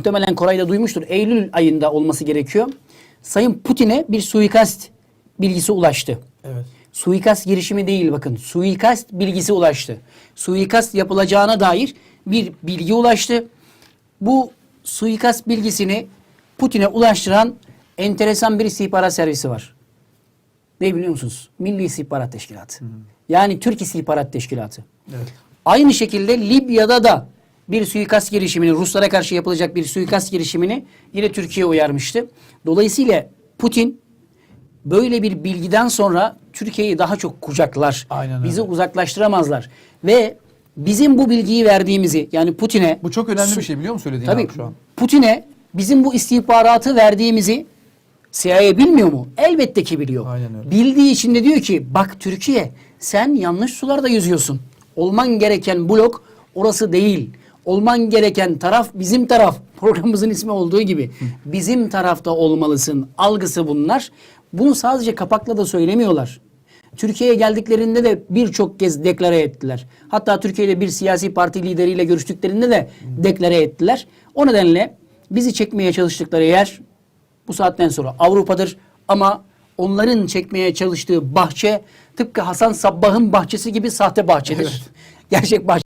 muhtemelen Koray da duymuştur. Eylül ayında olması gerekiyor. Sayın Putin'e bir suikast bilgisi ulaştı. Evet. Suikast girişimi değil bakın. Suikast bilgisi ulaştı. Suikast yapılacağına dair bir bilgi ulaştı. Bu suikast bilgisini Putin'e ulaştıran enteresan bir istihbarat servisi var. Ne biliyor musunuz? Milli İstihbarat Teşkilatı. Yani Türk İstihbarat Teşkilatı. Evet. Aynı şekilde Libya'da da bir suikast girişimini, Ruslara karşı yapılacak bir suikast girişimini yine Türkiye uyarmıştı. Dolayısıyla Putin böyle bir bilgiden sonra Türkiye'yi daha çok kucaklar. Aynen öyle. Bizi uzaklaştıramazlar. Ve bizim bu bilgiyi verdiğimizi yani Putin'e Bu çok önemli bir şey biliyor musun söylediğin Tabii abi şu an? Putin'e bizim bu istihbaratı verdiğimizi CIA bilmiyor mu? Elbette ki biliyor. Aynen öyle. Bildiği için de diyor ki bak Türkiye sen yanlış sularda yüzüyorsun. Olman gereken blok orası değil. Olman gereken taraf bizim taraf. Programımızın ismi olduğu gibi. Bizim tarafta olmalısın. Algısı bunlar. Bunu sadece kapakla da söylemiyorlar. Türkiye'ye geldiklerinde de birçok kez deklare ettiler. Hatta Türkiye'de bir siyasi parti lideriyle görüştüklerinde de deklare ettiler. O nedenle bizi çekmeye çalıştıkları yer bu saatten sonra Avrupa'dır ama onların çekmeye çalıştığı bahçe tıpkı Hasan Sabbah'ın bahçesi gibi sahte bahçedir. Gerçek bahçe